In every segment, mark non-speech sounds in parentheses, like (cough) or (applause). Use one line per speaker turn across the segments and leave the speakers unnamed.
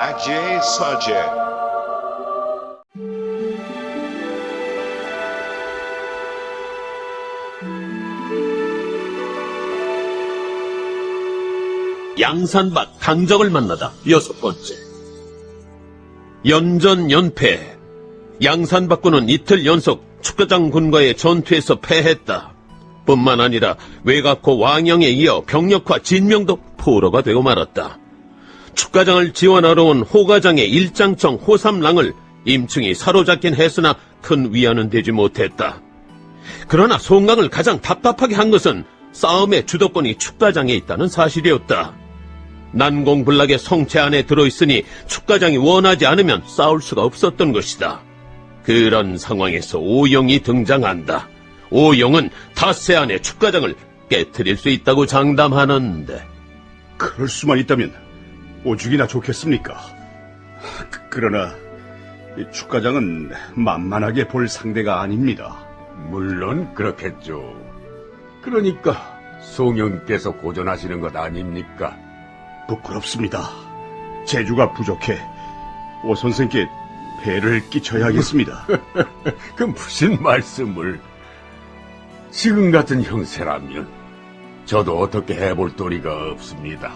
Ajay Sajay.
양산박 강적을 만나다 여섯 번째. 연전 연패. 양산박군은 이틀 연속 축가장 군과의 전투에서 패했다. 뿐만 아니라 외곽호 왕영에 이어 병력화 진명도 포로가 되고 말았다. 축가장을 지원하러 온 호가장의 일장청 호삼랑을 임충이 사로잡긴 했으나 큰 위안은 되지 못했다. 그러나 송강을 가장 답답하게 한 것은 싸움의 주도권이 축가장에 있다는 사실이었다. 난공불락의 성체 안에 들어있으니 축가장이 원하지 않으면 싸울 수가 없었던 것이다. 그런 상황에서 오영이 등장한다. 오영은 닷새 안에 축가장을 깨뜨릴 수 있다고 장담하는데
그럴 수만 있다면 오죽이나 좋겠습니까? 그- 그러나 이 축가장은 만만하게 볼 상대가 아닙니다.
물론 그렇겠죠. 그러니까 송영께서 고전하시는 것 아닙니까?
부끄럽습니다. 재주가 부족해 오 선생께 배를 끼쳐야겠습니다. (laughs)
그 무슨 말씀을? 지금 같은 형세라면 저도 어떻게 해볼 도리가 없습니다.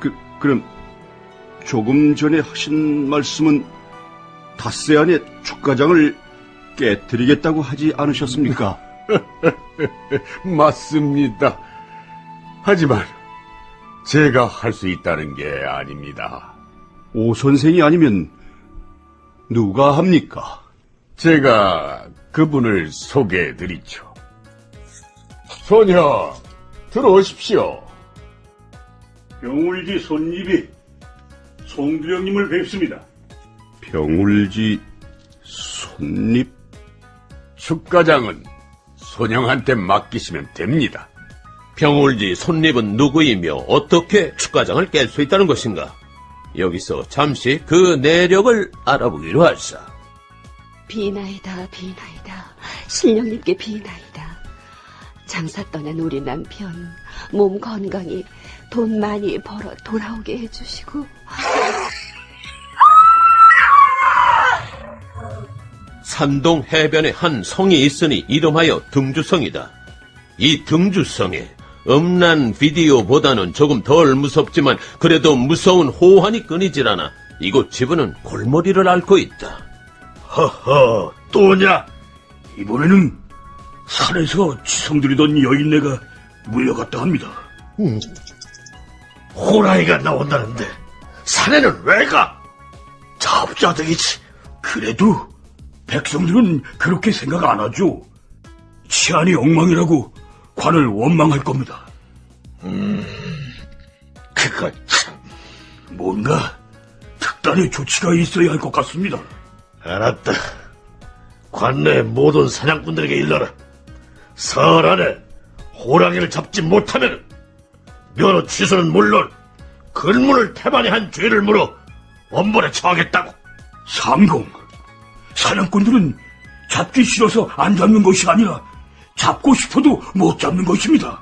그, 그럼 조금 전에 하신 말씀은 닷새 안에 축가장을 깨뜨리겠다고 하지 않으셨습니까? (laughs)
맞습니다. 하지만 제가 할 수 있다는 게 아닙니다.
오 선생이 아니면 누가 합니까?
제가 그분을 소개해 드리죠. 소녀, 들어오십시오.
병울지 손님이 송두령님을 뵙습니다.
병울지 손립
축가장은 손영한테 맡기시면 됩니다.
병울지 손립은 누구이며 어떻게 축가장을 깰 수 있다는 것인가? 여기서 잠시 그 내력을 알아보기로 하자.
비나이다, 비나이다. 신령님께 비나이다. 장사 떠난 우리 남편, 몸 건강히 돈 많이 벌어 돌아오게 해주시고,
산동 해변에 한 성이 있으니 이름하여 등주성이다. 이 등주성에 음란 비디오보다는 조금 덜 무섭지만 그래도 무서운 호환이 끊이질 않아 이곳 지부는 골머리를 앓고 있다.
허허, 또냐? 이번에는 산에서 지성들이던 여인네가 물려갔다 합니다. 호랑이가 나온다는데 산에는 왜 가? 자업자득이지. 그래도 백성들은 그렇게 생각 안 하죠. 치안이 엉망이라고 관을 원망할 겁니다. 음, 그거 참 뭔가 특단의 조치가 있어야 할 것 같습니다. 알았다. 관내 모든 사냥꾼들에게 일러라. 사흘 안에 호랑이를 잡지 못하면 면허 취소는 물론 근무를 태반에 죄를 물어 원본에 처하겠다고. 삼공. 사냥꾼들은 잡기 싫어서 안 잡는 것이 아니라 잡고 싶어도 못 잡는 것입니다.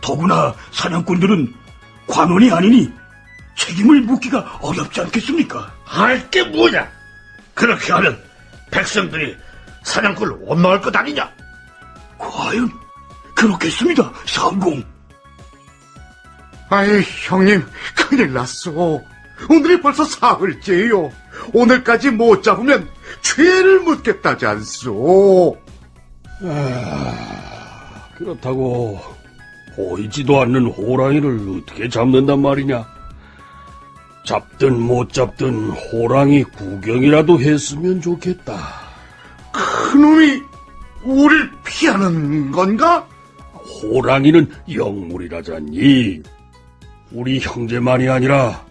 더구나 사냥꾼들은 관원이 아니니 책임을 묻기가 어렵지 않겠습니까? 할게 뭐냐? 그렇게 하면 백성들이 사냥꾼을 원망할 것 아니냐? 과연 그렇겠습니다, 삼공.
아이, 형님, 큰일 났어. 오늘이 벌써 사흘째요. 오늘까지 못 잡으면 죄를 묻겠다지 않소.
그렇다고 보이지도 않는 호랑이를 어떻게 잡는단 말이냐? 잡든 못 잡든 호랑이 구경이라도 했으면 좋겠다.
그놈이 우릴 피하는 건가?
호랑이는 영물이라잖니. 우리 형제만이 아니라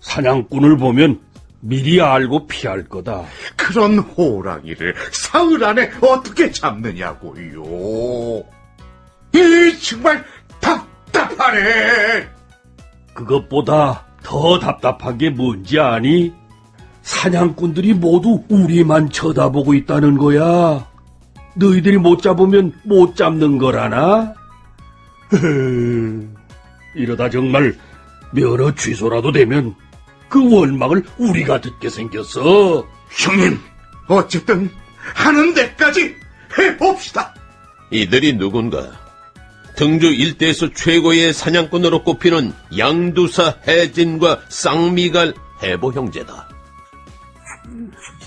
사냥꾼을 보면 미리 알고 피할 거다.
그런 호랑이를 사흘 안에 어떻게 잡느냐고요. 이 정말 답답하네.
그것보다 더 답답한 게 뭔지 아니? 사냥꾼들이 모두 우리만 쳐다보고 있다는 거야. 너희들이 못 잡으면 못 잡는 거라나? (laughs) 이러다 정말 면허 취소라도 되면 그 원망을 우리가 듣게 생겼어.
형님, 어쨌든 하는 데까지 해봅시다.
이들이 누군가? 등주 일대에서 최고의 사냥꾼으로 꼽히는 양두사 해진과 쌍미갈 해보 형제다.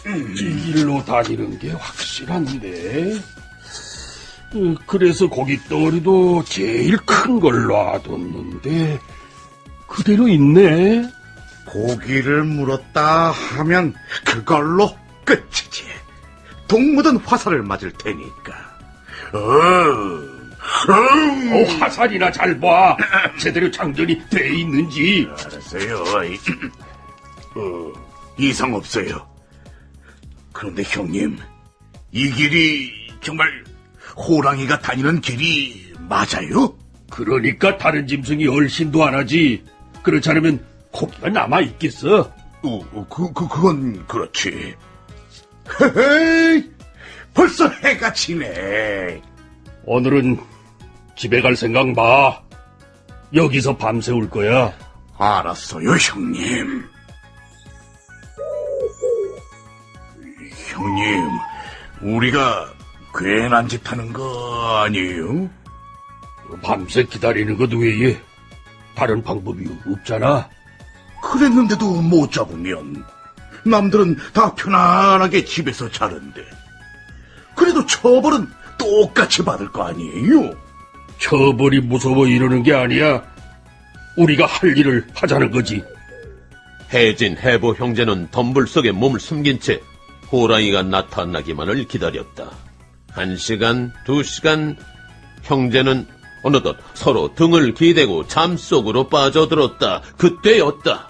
이 길로 다니는 게 확실한데. 어, 그래서 고기 덩어리도 제일 큰 걸 놔뒀는데 그대로 있네.
고기를 물었다 하면 그걸로 끝이지. 동무든 화살을 맞을 테니까. 어, 음,
어, 화살이나 잘 봐. 제대로 장전이 돼 있는지.
알았어요. (clears throat) 어, 이상 없어요. 그런데 형님, 이 길이 정말 호랑이가 다니는 길이 맞아요?
그러니까 다른 짐승이 얼씬도 안 하지. 그렇지 않으면 고기가 남아 있겠어.
어, 그, 그, 그건 그렇지. 헤헤이, 벌써 해가 지네.
오늘은 집에 갈 생각 마. 여기서 밤새울 거야.
알았어요, 형님. 형님, 우리가 괜한 짓 하는 거 아니에요?
밤새 기다리는 것 외에 다른 방법이 없잖아.
그랬는데도 못 잡으면 남들은 다 편안하게 집에서 자는데 그래도 처벌은 똑같이 받을 거 아니에요?
처벌이 무서워 이러는 게 아니야. 우리가 할 일을 하자는 거지.
해진 해보 형제는 덤불 속에 몸을 숨긴 채 호랑이가 나타나기만을 기다렸다. 한 시간, 두 시간, 형제는 어느덧 서로 등을 기대고 잠 속으로 빠져들었다. 그때였다.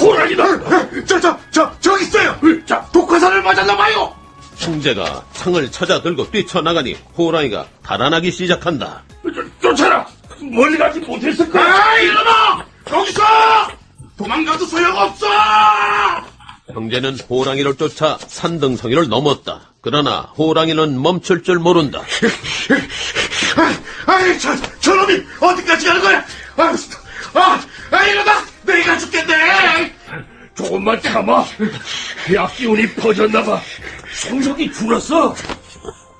호랑이다!
저, 저, 저, 저기 있어요! 자, 독화살을 맞았나 봐요!
형제가 창을 찾아 들고 뛰쳐나가니 호랑이가 달아나기 시작한다.
쫓아라! 멀리 가지 못했을 거야!
아, 이놈아! 여기서! 도망가도 소용없어!
형제는 호랑이를 쫓아 산등성이를 넘었다. 그러나 호랑이는 멈출 줄 모른다.
아, (laughs) 아이, 저, 저놈이 어디까지 가는 거야? 아, 아, 아, 이러다 내가 죽겠네!
조금만 참아. 약 기운이 퍼졌나봐. 성적이 줄었어.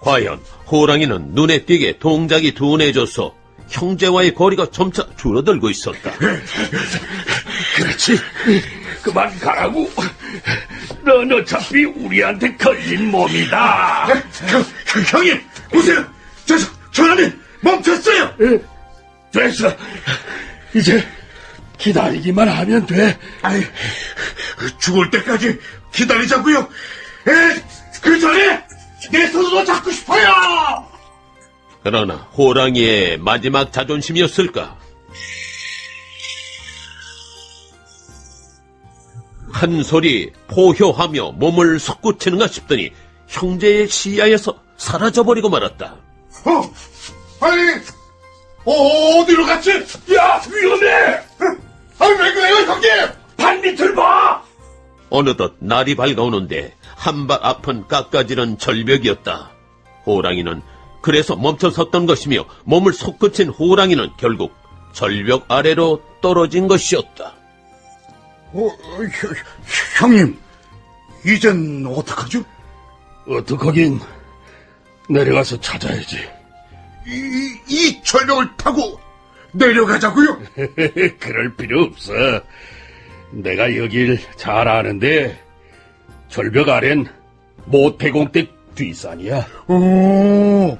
과연 호랑이는 눈에 띄게 동작이 둔해져서 형제와의 거리가 점차 줄어들고 있었다. (laughs)
그렇지. 그만 가라고. 넌 어차피 우리한테 걸린 몸이다.
형, 형, 형님, 보세요! 저, 저, 저놈이 멈췄어요!
됐어. 이제 기다리기만 하면 돼.
아이, 죽을 때까지 기다리자고요. 에, 그 전에 내 손으로 잡고 싶어요.
그러나 호랑이의 마지막 자존심이었을까? 한 소리 포효하며 몸을 솟구치는가 싶더니 형제의 시야에서 사라져버리고 말았다.
어, 아니, 어, 어디로 갔지?
야 위험해.
아, 왜 그래요, 형님?
발 밑을 봐.
어느덧 날이 밝아오는데 한 발 앞은 깎아지른 절벽이었다. 호랑이는 그래서 멈춰 섰던 것이며 몸을 솟구친 호랑이는 결국 절벽 아래로 떨어진 것이었다.
어, 형님, 이젠 어떡하죠?
어떡하긴 내려가서 찾아야지.
이, 이 절벽을 타고 내려가자고요. (laughs)
그럴 필요 없어. 내가 여길 잘 아는데 절벽 아래는 모태공댁 뒷산이야.
오,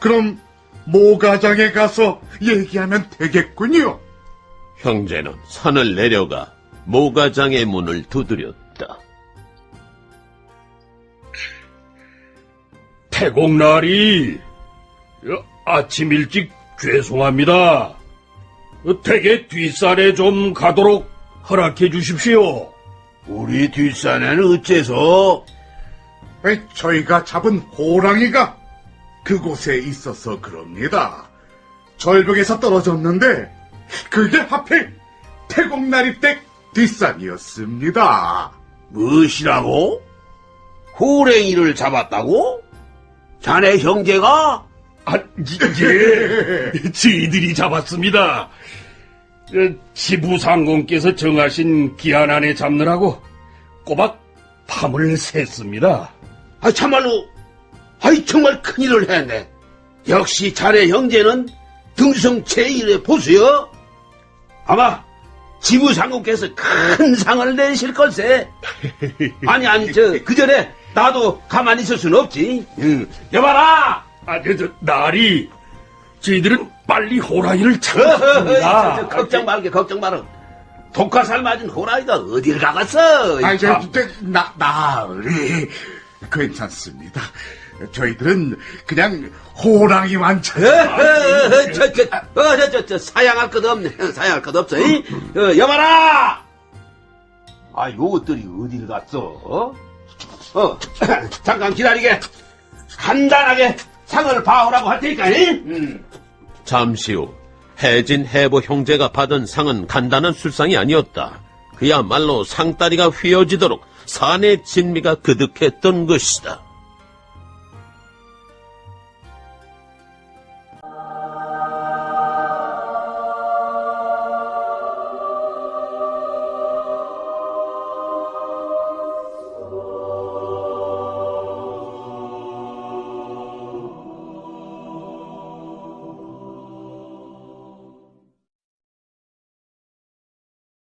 그럼 모가장에 가서 얘기하면 되겠군요.
형제는 산을 내려가 모가장의 문을 두드렸다.
태공날이 어, 아침 일찍 죄송합니다. 어, 댁의 뒷산에 좀 가도록 허락해 주십시오.
우리 뒷산에는 어째서?
저희가 잡은 호랑이가 그곳에 있어서 그럽니다. 절벽에서 떨어졌는데 그게 하필 태공나리 댁 뒷산이었습니다.
무엇이라고? 호랭이를 잡았다고? 자네 형제가?
아, 예, 저희들이 (laughs) 잡았습니다. 그 지부상공께서 정하신 기한 안에 잡느라고 꼬박 밤을 샜습니다.
아, 참말로, 아이, 정말 큰일을 했네. 역시 자네 형제는 등성 제1의 보수여. 아마, 지부상국께서 큰 상을 내실 걸세. (laughs) 아니, 아니, 저, 그 전에 나도 가만히 있을 순 없지. 응. 여봐라!
아, 저, 저, 날이 저희들은 빨리 호랑이를
어허허, 저,
찾았습니다.
저, 걱정 말게, 걱정 말어. 독화살 맞은 호랑이가 어딜 가갔어?
아이, 저, 저, 나, 나으리. 괜찮습니다. 저희들은 그냥 호랑이만 찾아.
저, 저, 어, 저, 저, 저, 사양할 것 없네. (laughs) 사양할 것 없어. 이? 어, 여봐라! 아, 요것들이 어딜 갔어? 어, (laughs) 잠깐 기다리게. 간단하게 상을 봐오라고 할 테니까, 이? 음.
잠시 후 해진 해보 형제가 받은 상은 간단한 술상이 아니었다. 그야말로 상다리가 휘어지도록 산의 진미가 그득했던 것이다.